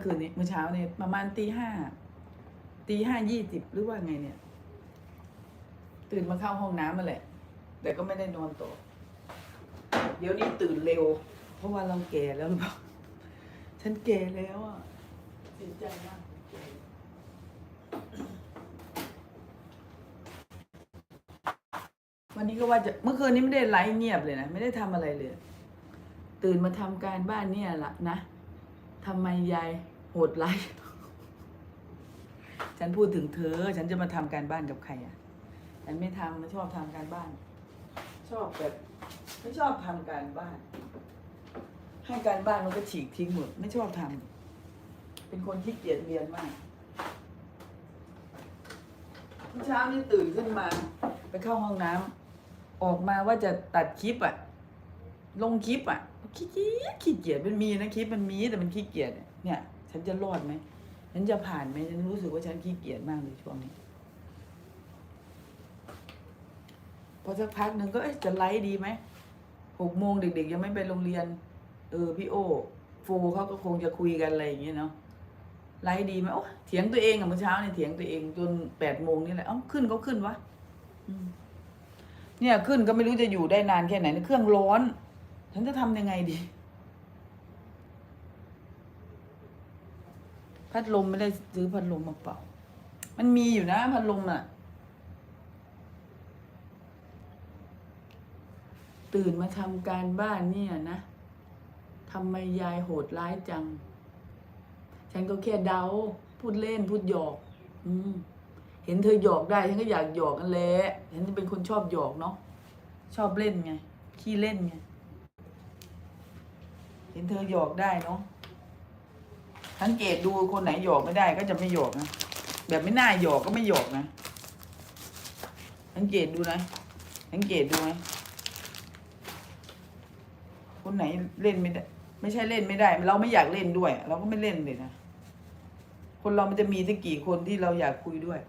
อคืนนี้เมื่อเช้าเนี่ยประมาณตีห้าตีห้ายี่สิบหรือว่าไงเนี่ย ตื่นมาเข้าห้องน้ำมาแหละ แต่ก็ไม่ได้นอนต่อเดี๋ยวนี้ตื่นเร็ว เพราะว่าเราแก่แล้วหรือเปล่าฉันแก่แล้วอะเสียใจมากวันนี้ก็ว่าจะเมื่อคืนนี้ไม่ได้ไลฟ์เงียบเลยนะ ไม่ได้ทำอะไรเลย ตื่นมาทำการบ้านเนี่ยละนะ ทำไมยายโหดไลฟ์ฉันพูดถึงเธอ ฉันจะมาทำการบ้านกับใครอะ ฉันไม่ทำไม่ชอบทำการบ้าน ชอบแบบไม่ชอบทำการบ้าน ให้การบ้านมันก็ฉีกทิ้งหมด ไม่ชอบทำเป็นคนขี้เกียจเรียนมากเมื่อเช้านี่ตื่นขึ้นมา ไปเข้าห้องน้ำออกมาว่าจะตัดคลิปอะ ลงคลิปอะ ขี้เกียจขี้เกียจมันมีนะคลิปมันมีแต่มันขี้เกียจเนี่ย ฉันจะรอดไหมฉันจะผ่านไหมฉันรู้สึกว่าฉันขี้เกียจมากเลยช่วงนี้พอสักพักหนึ่งก็จะไลฟ์ดีไหมหกโมงเด็กๆ ยังไม่ไปโรงเรียน เออพี่โอโฟเขาก็คงจะคุยกันอะไรอย่างเงี้ยเนาะไลฟ์ดีไหมโอ้เถียงตัวเองอะเมื่อเช้าเนี่ยเถียงตัวเองจนแปดโมงนี่แหละเอ้าขึ้นก็ขึ้นวะเนี่ยขึ้นก็ไม่รู้จะอยู่ได้นานแค่ไหนนเครื่องร้อน ฉันจะทำยังไงดี พัดลมไม่ได้ซื้อพัดลมมาเป่า มันมีอยู่นะ พัดลมอะตื่นมาทำการบ้านเนี่ยนะทำไมยายโหดร้ายจัง ฉันก็แค่เดา พูดเล่นพูดหยอก อืม เห็นเธอหยอกได้ ฉันก็อยากหยอกกันแหละฉันเป็นคนชอบหยอกเนาะ ชอบเล่นไง ขี้เล่นไง เห็นเธอหยอกได้เนาะสังเกตดูคนไหนหยอกไม่ได้ก็จะไม่หยอกนะแบบไม่น่าหยอกก็ไม่หยอกนะสังเกตดูนะสังเกตดูนะคนไหนเล่นไม่ได้ ไม่ใช่เล่นไม่ได้ เราไม่อยากเล่นด้วย เราก็ไม่เล่นเลยนะคนเรามันจะมีสักกี่คนที่เราอยากคุยด้วย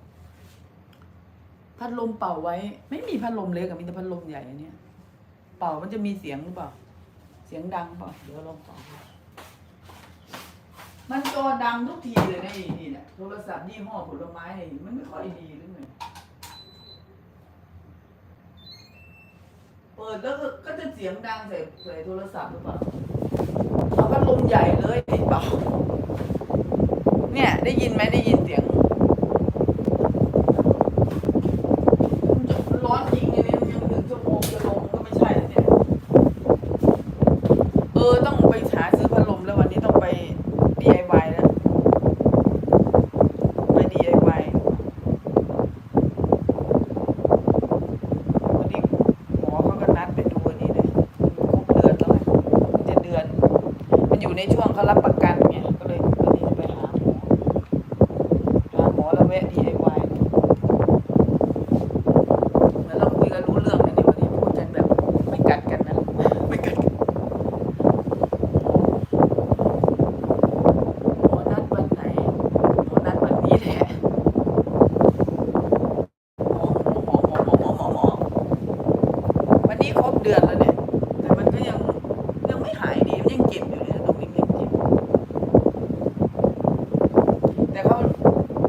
พัดลมเป่าไว้ ไม่มีพัดลมเล็กอะมีแต่พัดลมใหญ่อันนี้เป่ามันจะมีเสียงหรือเปล่า สียงดังเปล่าเดี๋ยวลองเป่าดูมันจอดังทุกทีเลยนะนี่เนี่ยโทรศัพท์ยี่ห้อผลไม้เนี่ยมันไม่ค่อยดีหรือไงเปิดแล้วก็ก็จะเสียงดังใส่ใส่โทรศัพท์หรือเปล่าเอาพัดลมใหญ่เลยไอ้เปล่าเนี่ยได้ยินไหมได้ยินเสียงมันจะมันร้อนจริงเนี่ยยังหนึ่งชั่วโมงจะลงก็ไม่ใช่แล้วเนี่ย เออ ต้องไปหาซื้อพัดลมแล้ววันนี้ต้องไป DIY แล้ว ไป DIY วันนี้หมอเขาก็นัดไปดูอันนี้เลยครบเดือนแล้วไงเจ็ดเดือน มันอยู่ ในช่วงเขารับประกันไงก็เลยวันนี้จะไปหาหมอหาหมอแล้วแวะ DIY เหมือนเราคุยกันรู้เรื่องเลยเนี่ยวันนี้พูดกันแบบไม่กัดกันนะไม่กัดกันหมอนัดวันไหนหมอนัดวันนี้แหละหมอหมอหมอหมอหมอหมอหมอวันนี้ครบเดือนแล้วเนี่ย แต่มันก็ยังยังไม่หายดี มันยังเจ็บอยู่เลยนะตรงนี้มันยังเจ็บ แต่เขา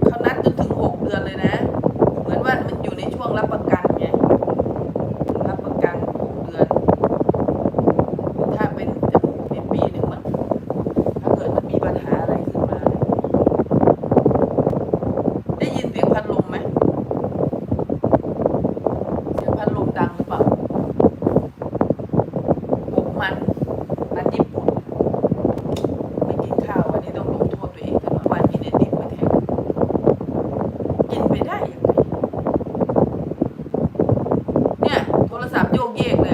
เขานัดจนถึงหกเดือนเลยนะ เหมือนว่ามันอยู่ในช่วงรับประกันไง รับประกันหกเดือน ถ้าเป็นจะเป็นปีหนึ่งมั้ง ถ้าเกิดมันมีปัญหาอะไรขึ้นมาเนี่ยได้ยินเสียงพัดลมไหม เสียงพัดลมดังหรือเปล่าอบมัน มันญี่ปุ่น ไม่กินข้าววันนี้ต้องลงโทษตัวเองแต่เมื่อวานกินไอติมไปแทนกินไปได้ยังไงเนี่ย โยกเยกเลย